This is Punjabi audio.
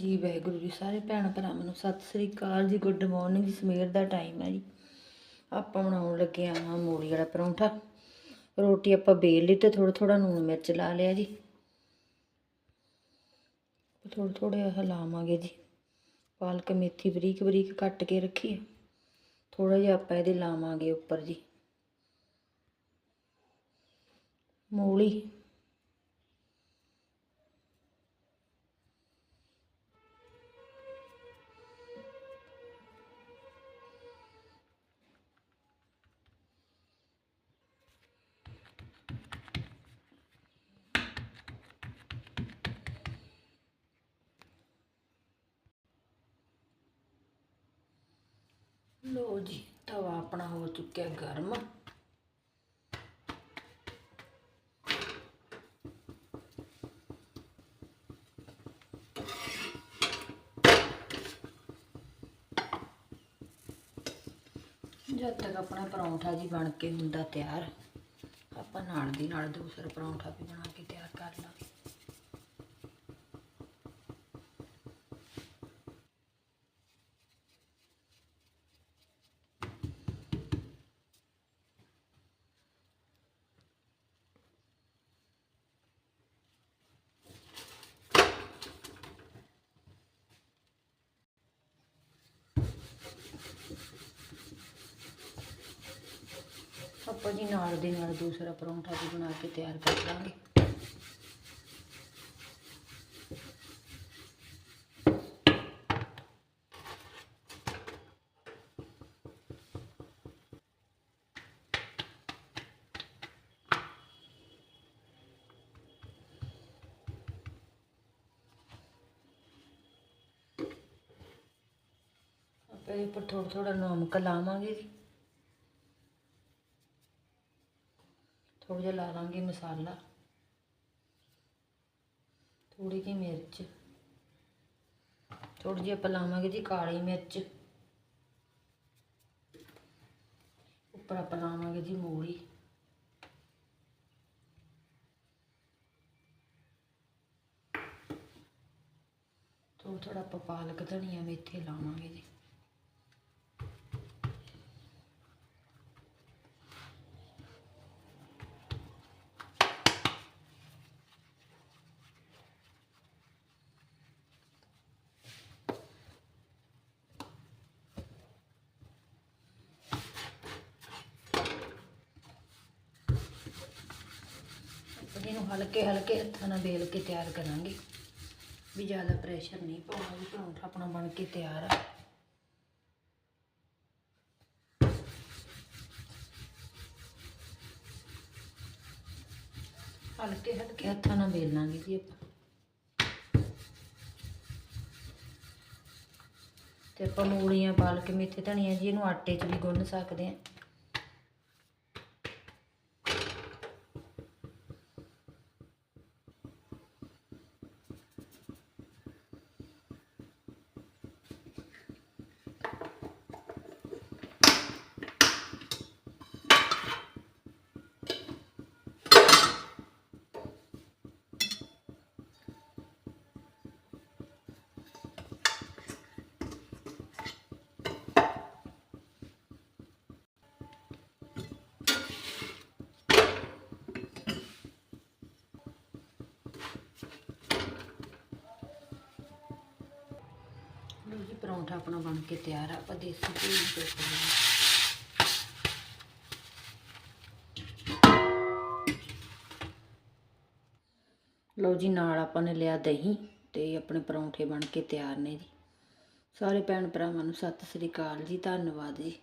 ਜੀ ਵਾਹਿਗੁਰੂ ਜੀ, ਸਾਰੇ ਭੈਣ ਭਰਾਵਾਂ ਨੂੰ ਸਤਿ ਸ੍ਰੀ ਅਕਾਲ ਜੀ ਗੁੱਡ ਮਾਰਨਿੰਗ ਜੀ, ਸਵੇਰ ਦਾ ਟਾਈਮ ਹੈ ਜੀ। ਆਪਾਂ ਬਣਾਉਣ ਲੱਗੇ ਆ ਮੂਲੀ ਵਾਲਾ ਪਰੌਂਠਾ। ਰੋਟੀ ਆਪਾਂ ਬੇਲ ਲਈ ਤੇ ਥੋੜਾ ਥੋੜਾ ਨੂਣ ਮਿਰਚ ਲਾ ਲਿਆ ਜੀ। ਥੋੜੇ ਥੋੜੇ ਹਿਲਾਵਾਂਗੇ ਜੀ। ਪਾਲਕ ਮੇਥੀ ਬਰੀਕ ਬਰੀਕ ਕੱਟ ਕੇ ਰੱਖੀ ਹੈ। ਥੋੜਾ ਜਿਹਾ ਆਪਾਂ ਇਹਦੇ ਲਾਵਾਂਗੇ ਉੱਪਰ ਜੀ। ਮੂਲੀ। ਲੋ ਜੀ, ਤਵਾ ਆਪਣਾ ਹੋ ਚੁੱਕਿਆ ਗਰਮ। ਜਦ ਤੱਕ ਆਪਣਾ ਪਰੌਂਠਾ ਜੀ ਬਣ ਕੇ ਹੁੰਦਾ ਤਿਆਰ, ਆਪਾਂ ਨਾਲ ਦੀ ਨਾਲ ਦੂਸਰਾ ਪਰੌਂਠਾ ਵੀ ਬਣਾ ਕੇ ਤਿਆਰ ਕਰ ਲਾਂਗੇ। ਆਪਾਂ ਜੀ ਨਾਲ ਦੇ ਨਾਲ ਦੂਸਰਾ ਪਰੌਂਠਾ ਵੀ ਬਣਾ ਕੇ ਤਿਆਰ ਕਰ ਲਾਂਗੇ। ਆਪਾਂ ਇਹ ਉੱਪਰ ਥੋੜਾ ਥੋੜਾ ਨਮਕ ਲਾਵਾਂਗੇ ਜੀ। ਥੋੜਾ ਜਿਹਾ ਲਾ ਲਾਂਗੇ ਮਸਾਲਾ। ਥੋੜੀ ਜਿਹੀ ਮਿਰਚ। ਥੋੜੀ ਜਿਹੀ ਆਪਾਂ ਲਾਵਾਂਗੇ ਜੀ ਕਾਲੀ ਮਿਰਚ। ਉੱਪਰ ਆਪਾਂ ਲਾਵਾਂਗੇ ਜੀ ਮੂਲੀ। ਥੋੜਾ ਥੋੜਾ ਆਪਾਂ ਪਾਲਕ ਧਨੀਆ ਮੇਥੇ ਲਾਵਾਂਗੇ ਜੀ। ਇਹਨੂੰ ਹਲਕੇ ਹਲਕੇ ਹੱਥਾਂ ਨਾਲ ਵੇਲ ਕੇ ਤਿਆਰ ਕਰਾਂਗੇ। ਵੀ ਜ਼ਿਆਦਾ ਪ੍ਰੈਸ਼ਰ ਨਹੀਂ ਪਾਉਣਾ, ਵੀ ਪਰੌਂਠਾ ਆਪਣਾ ਬਣ ਕੇ ਤਿਆਰ ਆ। ਹਲਕੇ ਹਲਕੇ ਹੱਥਾਂ ਨਾਲ ਵੇਲਾਂਗੇ ਜੀ ਆਪਾਂ। ਤੇ ਆਪਾਂ ਮੂਲੀਆਂ ਪਾਲਕ ਮੇਥੇ ਧਨੀਆ ਜੀ ਇਹਨੂੰ ਆਟੇ 'ਚ ਵੀ ਗੁੰਨ ਸਕਦੇ ਆ ਲੋ ਜੀ, ਪਰੌਂਠਾ ਆਪਣਾ ਬਣ ਕੇ ਤਿਆਰ ਆ। ਆਪਾਂ ਦੇਸੀ ਘੀ ਨੂੰ ਟੋਕ ਲਿਆ ਲਓ ਜੀ, ਨਾਲ ਆਪਾਂ ਨੇ ਲਿਆ ਦਹੀਂ ਤੇ ਆਪਣੇ ਪਰੌਂਠੇ ਬਣ ਕੇ ਤਿਆਰ ਨੇ ਜੀ। ਸਾਰੇ ਭੈਣ ਭਰਾਵਾਂ ਨੂੰ ਸਤਿ ਸ੍ਰੀ ਅਕਾਲ ਜੀ, ਧੰਨਵਾਦ ਜੀ।